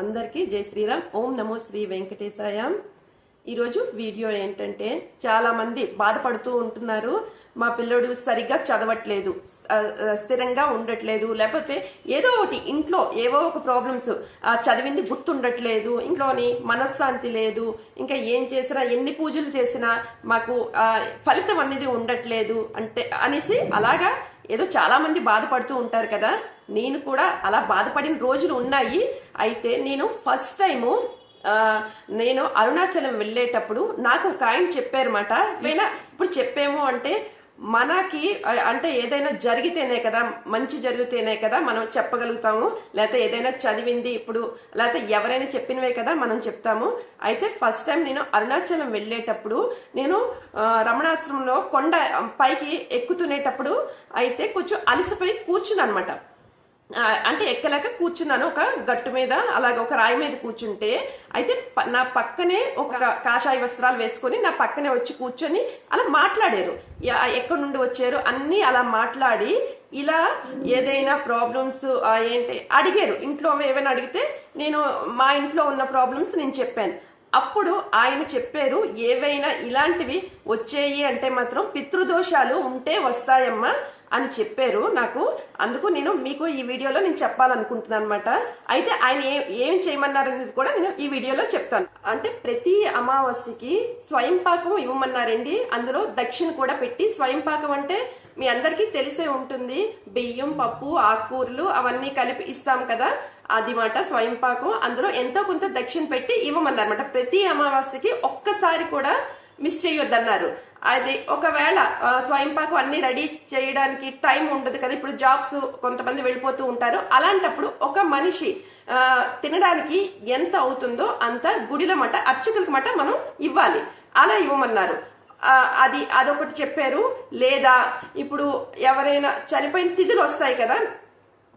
అందరికీ జై శ్రీరామ్. ఓం నమో శ్రీ వెంకటేశాయ. ఈరోజు వీడియో ఏంటంటే చాలా మంది బాధపడుతూ ఉంటున్నారు. మా పిల్లడు సరిగ్గా చదవట్లేదు స్థిరంగా ఉండట్లేదు. లేకపోతే ఏదో ఒకటి ఇంట్లో ఏవో ఒక ప్రాబ్లమ్స్ చదివింది గుర్తుండట్లేదు. ఇంట్లోని మనశ్శాంతి లేదు. ఇంకా ఏం చేసినా ఎన్ని పూజలు చేసినా మాకు ఫలితం అనేది ఉండట్లేదు. అంటే అనేసి అలాగా ఏదో చాలా మంది బాధపడుతూ ఉంటారు కదా. నేను కూడా అలా బాధపడిన రోజులు ఉన్నాయి. అయితే నేను ఫస్ట్ టైము నేను అరుణాచలం వెళ్ళేటప్పుడు నాకు ఒక ఆయన చెప్పారన్నమాట అయినా ఇప్పుడు చెప్పేమో అంటే మనకి అంటే ఏదైనా జరిగితేనే కదా మంచి జరిగితేనే కదా మనం చెప్పగలుగుతాము. లేకపోతే ఏదైనా చదివింది ఇప్పుడు లేకపోతే ఎవరైనా చెప్పినవే కదా మనం చెప్తాము. అయితే ఫస్ట్ టైం నేను అరుణాచలం వెళ్ళేటప్పుడు నేను రమణాశ్రమంలో కొండ పైకి ఎక్కుతునేటప్పుడు అయితే కొంచెం అలసిపోయి కూర్చున్నాను అనమాట అంటే ఎక్కలేక కూర్చున్నాను ఒక గట్టు మీద అలాగే ఒక రాయి మీద కూర్చుంటే అయితే నా పక్కనే ఒక కాషాయ వస్త్రాలు వేసుకొని నా పక్కనే వచ్చి కూర్చొని అలా మాట్లాడారు. ఎక్కడి నుండి వచ్చారు అన్ని అలా మాట్లాడి ఇలా ఏదైనా ప్రాబ్లమ్స్ ఏంటి అడిగారు. ఇంట్లో ఏమైనా అడిగితే నేను మా ఇంట్లో ఉన్న ప్రాబ్లమ్స్ నేను చెప్పాను. అప్పుడు ఆయన చెప్పారు ఏవైనా ఇలాంటివి వచ్చేయి అంటే మాత్రం పితృదోషాలు ఉంటే వస్తాయమ్మా అని చెప్పారు. నాకు అందుకు నేను మీకు ఈ వీడియోలో నేను చెప్పాలనుకుంటున్నాను అనమాట అయితే ఆయన ఏ ఏం చేయమన్నారనేది కూడా నేను ఈ వీడియోలో చెప్తాను. అంటే ప్రతి అమావాస్యకి స్వయం పాకం ఇవ్వమన్నారండి. అందులో దక్షిణ కూడా పెట్టి స్వయం పాకం అంటే మీ అందరికీ తెలిసే ఉంటుంది. బియ్యం పప్పు ఆకుకూరలు అవన్నీ కలిపి ఇస్తాం కదా. అది మాట స్వయం పాకం. అందులో ఎంతో కొంత దక్షిణ పెట్టి ఇవ్వమన్నారన్నమాట. ప్రతి అమావాస్యకి ఒక్కసారి కూడా మిస్ చేయొద్దన్నారు. అది ఒకవేళ స్వయంపాకం అన్ని రెడీ చేయడానికి టైం ఉండదు కదా ఇప్పుడు జాబ్స్ కొంతమంది వెళ్ళిపోతూ ఉంటారు. అలాంటప్పుడు ఒక మనిషి తినడానికి ఎంత అవుతుందో అంత గుడిలో మట అర్చకులకి మట మనం ఇవ్వాలి. అలా ఇవ్వమన్నారు. అది అదొకటి చెప్పారు. లేదా ఇప్పుడు ఎవరైనా చనిపోయిన తిథులు వస్తాయి కదా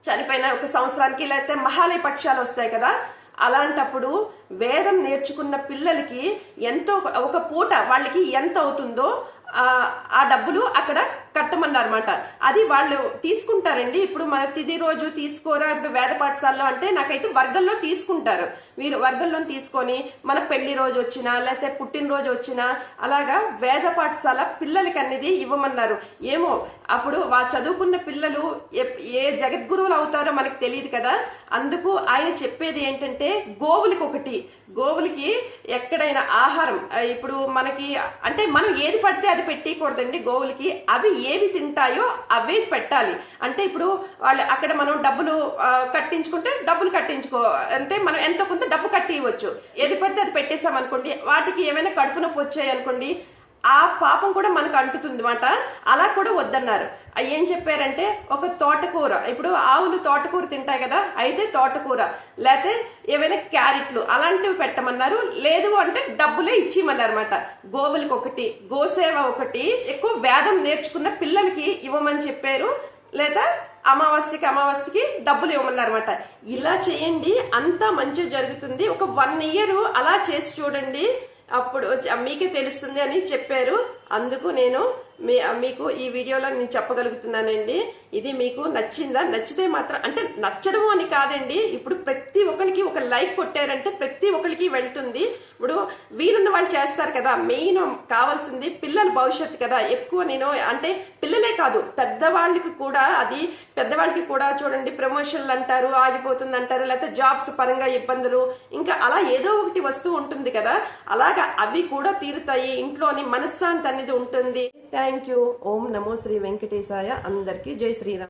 చనిపోయిన ఒక సంవత్సరానికి లేకపోతే మహాలయ పక్షాలు వస్తాయి కదా అలాంటప్పుడు వేదం నేర్చుకున్న పిల్లలకి ఎంతో ఒక పూట వాళ్ళకి ఎంత అవుతుందో ఆ, డబ్బులు అక్కడ కట్టమన్నారన్నమాట. అది వాళ్ళు తీసుకుంటారండి. ఇప్పుడు మన తిది రోజు తీసుకోరా ఇప్పుడు వేద పాఠశాలలో అంటే నాకైతే వర్గంలో తీసుకుంటారు. వీరు వర్గంలో తీసుకొని మన పెళ్ళి రోజు వచ్చినా లేకపోతే పుట్టినరోజు వచ్చినా అలాగా వేద పాఠశాల పిల్లలకి అనేది ఇవ్వమన్నారు. ఏమో అప్పుడు వా చదువుకున్న పిల్లలు ఏ జగద్గురువులు అవుతారో మనకు తెలియదు కదా. అందుకు ఆయన చెప్పేది ఏంటంటే గోవులకి ఒకటి. గోవులకి ఎక్కడైనా ఆహారం ఇప్పుడు మనకి అంటే మనం ఏది పడితే అది పెట్టకూడదండి గోవులకి. అవి ఏవి తింటాయో అవే పెట్టాలి. అంటే ఇప్పుడు వాళ్ళు అక్కడ మనం డబ్బులు కట్టించుకుంటే డబ్బులు కట్టించుకో అంటే మనం ఎంతో కొంత డబ్బు కట్టి ఇవ్వచ్చు ఏది పడితే అది పెట్టేసాం అనుకోండి వాటికి ఏమైనా కడుపు నొప్పి వచ్చాయి అనుకోండి ఆ పాపం కూడా మనకు అంటుతుంది అనమాట అలా కూడా వద్దన్నారు. ఏం చెప్పారంటే ఒక తోటకూర. ఇప్పుడు ఆవులు తోటకూర తింటాయి కదా అయితే తోటకూర. లేకపోతే ఏవైనా క్యారెట్లు అలాంటివి పెట్టమన్నారు. లేదు అంటే డబ్బులే ఇచ్చిమన్నారు అనమాట ఒకటి గోసేవ ఒకటి ఎక్కువ వేదం నేర్చుకున్న పిల్లలకి ఇవ్వమని చెప్పారు. లేదా అమావాస్యకి అమావాస్యకి డబ్బులు ఇవ్వమన్నారన్నమాట. ఇలా చేయండి అంతా మంచి జరుగుతుంది. ఒక వన్ ఇయర్ అలా చేసి చూడండి. అప్పుడు మీకే తెలుస్తుంది అని చెప్పారు. అందుకు నేను మీ మీకు ఈ వీడియోలో నేను చెప్పగలుగుతున్నానండి. ఇది మీకు నచ్చిందా? నచ్చితే మాత్రం అంటే నచ్చడము అని కాదండి. ఇప్పుడు ప్రతి ఒక్కరికి ఒక లైక్ కొట్టారంటే ప్రతి ఒక్కరికి వెళ్తుంది. ఇప్పుడు వీలున్న వాళ్ళు చేస్తారు కదా. మెయిన్ కావాల్సింది పిల్లల భవిష్యత్తు కదా. ఎక్కువ నేను అంటే పిల్లలే కాదు పెద్దవాళ్ళకి కూడా అది పెద్దవాళ్ళకి కూడా చూడండి ప్రమోషన్లు అంటారు ఆగిపోతుంది అంటారు లేకపోతే జాబ్స్ పరంగా ఇబ్బందులు ఇంకా అలా ఏదో ఒకటి వస్తూ ఉంటుంది కదా. అలాగా అవి కూడా తీరుతాయి. ఇంట్లోని మనశ్శాంతి అనేది ఉంటుంది. థ్యాంక్ థ్యాంక్ యూ ఓం నమో శ్రీ వెంకటేశాయ అందరికీ జై శ్రీరామ్